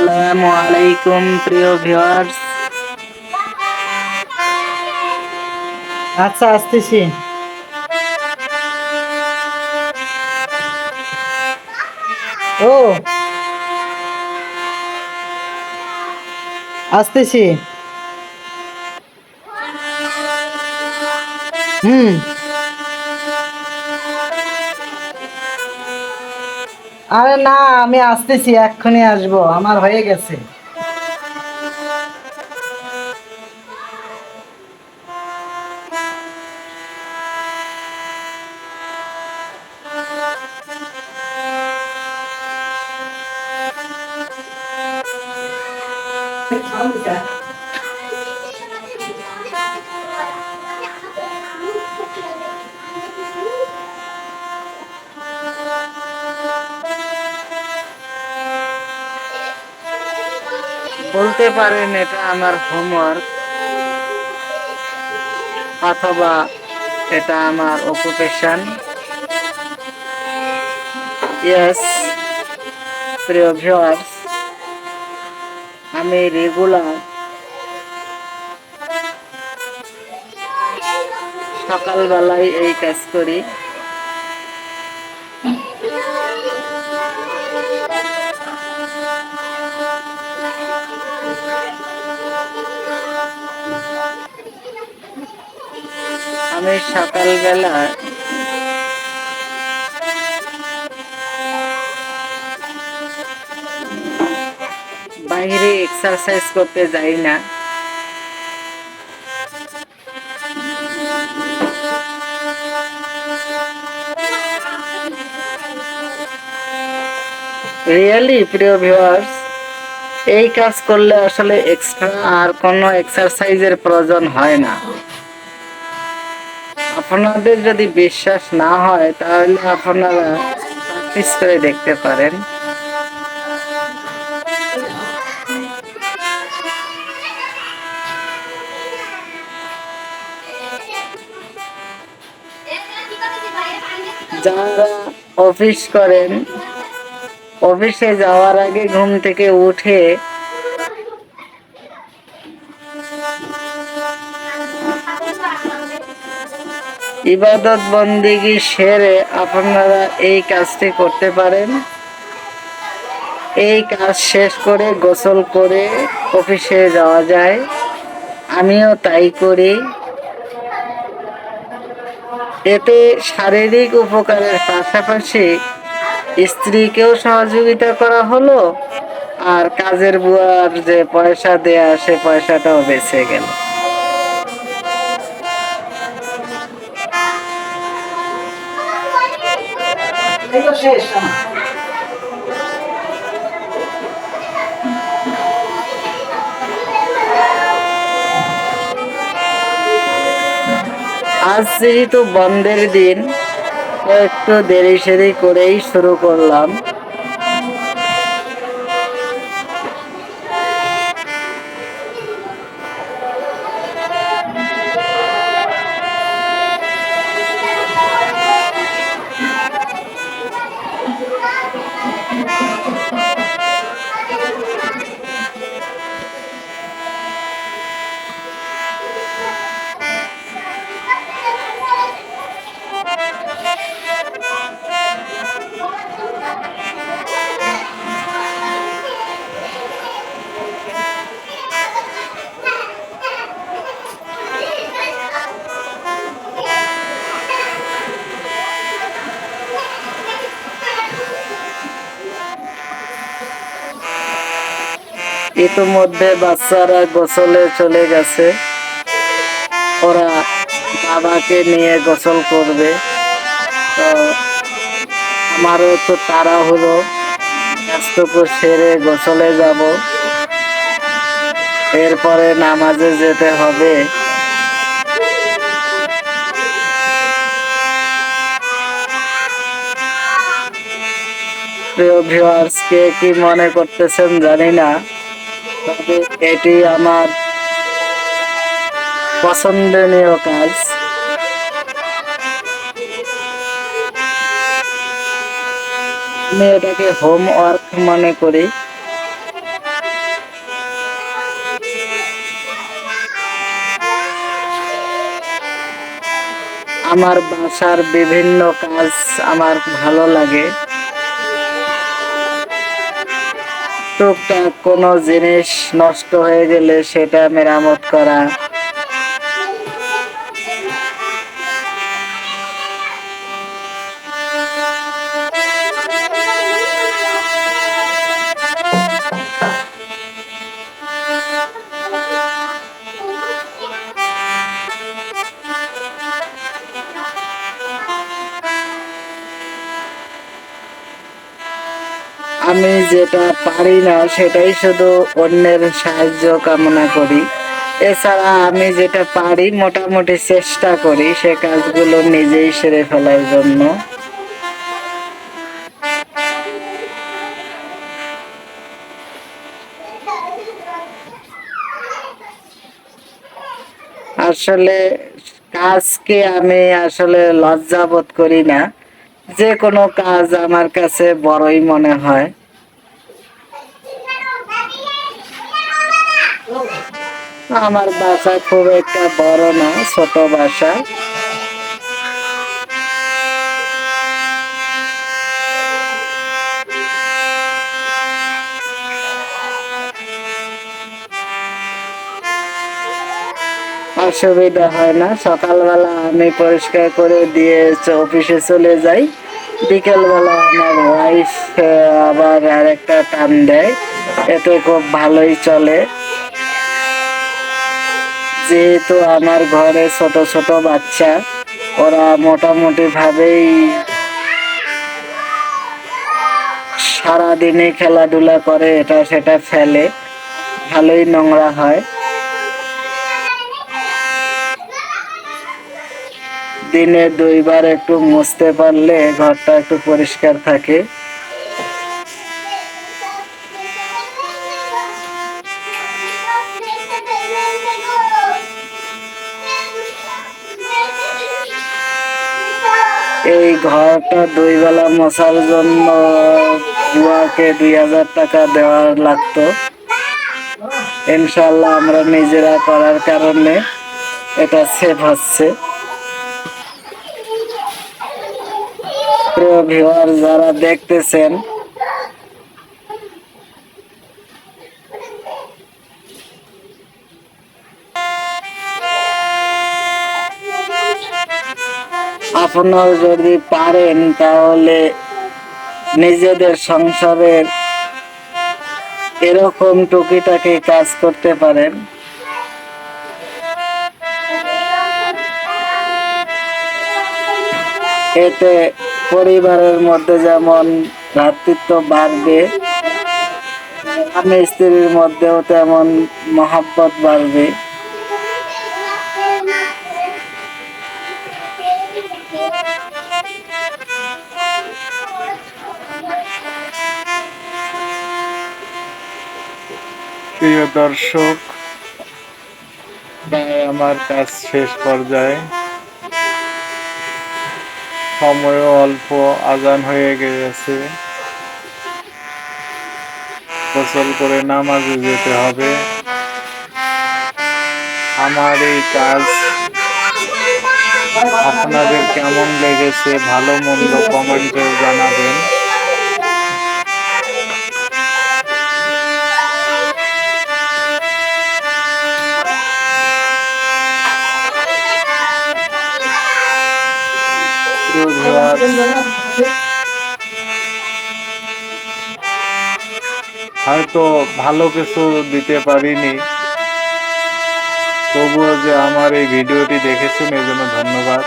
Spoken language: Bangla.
আসসালামু আলাইকুম প্রিয় ভিউয়ার্স আচ্ছা আসতেছি। ও। আসতেছি। হুম। আরে না আমি আসতেছি এক্ষুনি আসব। আমার হয়ে গেছে। বলতে পারেন এটা আমার হোমওয়ার্ক অথবা এটা আমার অকুপেশন ইয়েস প্রিয় ভিউয়ার্স আমি রেগুলার সকালবেলায় এই কাজ করি। আমি সকালবেলা বাইরে এক্সারসাইজ করতে যাই না। রিয়েলি প্রিয় ভিউয়ার্স এই কাজ করলে আসলে এক্সট্রা আর কোনো এক্সারসাইজের প্রয়োজন হয় না। আপনাদের যদি বিশ্বাস না হয়, তাহলে আপনারা প্র্যাকটিস করে দেখতে পারেন। যারা অফিস করেন, অফিসে যাওয়ার আগে ঘুম থেকে উঠে ইবাদত বন্দিগি সেরে আপনারা এই কাজটি করতে পারেন। এই কাজ শেষ করে গোসল করে অফিসে যাওয়া যায়। আমিও তাই করি। এতে শারীরিক উপকারের পাশাপাশি স্ত্রীকেও সহযোগিতা করা হলো আর কাজের বুয়ার যে পয়সা দেয়া, সে পয়সাটাও বেঁচে গেল। শেষ। আজ যেহেতু বন্ধের দিন একটু দেরি সেরি করেই শুরু করলাম ইতিমধ্যে বাচ্চারা গোসলে চলে গেছে। ওরা বাবাকে নিয়ে গোসল করবে। তো আমারও তো তাড়া হলো। ব্যস্তপুর সেরে গোসলে যাব। এরপরে নামাজে যেতে হবে। প্রিয় ভিউয়ার্স কে কি মনে করতেছেন জানি না। এটি আমার পছন্দনীয় কাজ। আমি এটাকে হোমওয়ার্ক মনে করি। আমার বাসার বিভিন্ন কাজ আমার ভালো লাগে। টুকটাক কোনো জিনিস নষ্ট হয়ে গেলে সেটা মেরামত করা। যেটা পারি না, সেটাই শুধু অন্যের সাহায্য কামনা করি। এছাড়া আমি যেটা পারি, মোটামুটি চেষ্টা করি সে কাজগুলো নিজেই সেরে ফেলার জন্য। আসলে কাজকে আমি আসলে লজ্জা বোধ করি না। যে কোনো কাজ আমার কাছে বড়ই মনে হয়। আমার বাসা খুব একটা বড় না, ছোট বাসা। অসুবিধা হয় না, সকালবেলা আমি পরিষ্কার করে দিয়ে অফিসে চলে যাই। বিকেলবেলা আমার ওয়াইফ আবার আরেকটা টান দেয়, এতে খুব ভালোই চলে। যেহেতু আমার ঘরে ছোট ছোট বাচ্চা, ওরা মোটামুটি ভাবেই সারাদিনে খেলাধুলা করে, এটা সেটা ফেলে। ভালোই নোংরা হয়। দিনে দুইবার একটু মুছতে পারলে ঘরটা একটু পরিষ্কার থাকে। এই ঘরটা দুই বেলা মশার জন্য বুয়াকে দুই হাজার টাকা দেওয়ার লাগতো। ইনশাল্লাহ আমরা নিজেরা করার কারণে এটা সেভ হচ্ছে প্রিয় ভিউয়ার, যারা দেখতেছেন আপনারা যদি পারেন তাহলে নিজেদের সংসারের এরকম টুকিটাকি কাজ করতে পারেন। এতে পরিবারের মধ্যে যেমন ভ্রাতৃত্ব বাড়বে স্বামী স্ত্রীর মধ্যেও তেমন মহাব্বত বাড়বে। প্রিয় দর্শক আমার কাজ শেষ পর্যায়ে। সময়ও অল্প, আজান হয়ে গেছে গোসল করে নামাজে যেতে হবে। আমার এই কাজ আপনাদের কেমন লেগেছে, ভালো মন্দ কমেন্টে জানাবেন। হয়তো ভালো কিছু দিতে পারিনি। তবুও যে আমার এই ভিডিওটি দেখেছেন এই জন্য ধন্যবাদ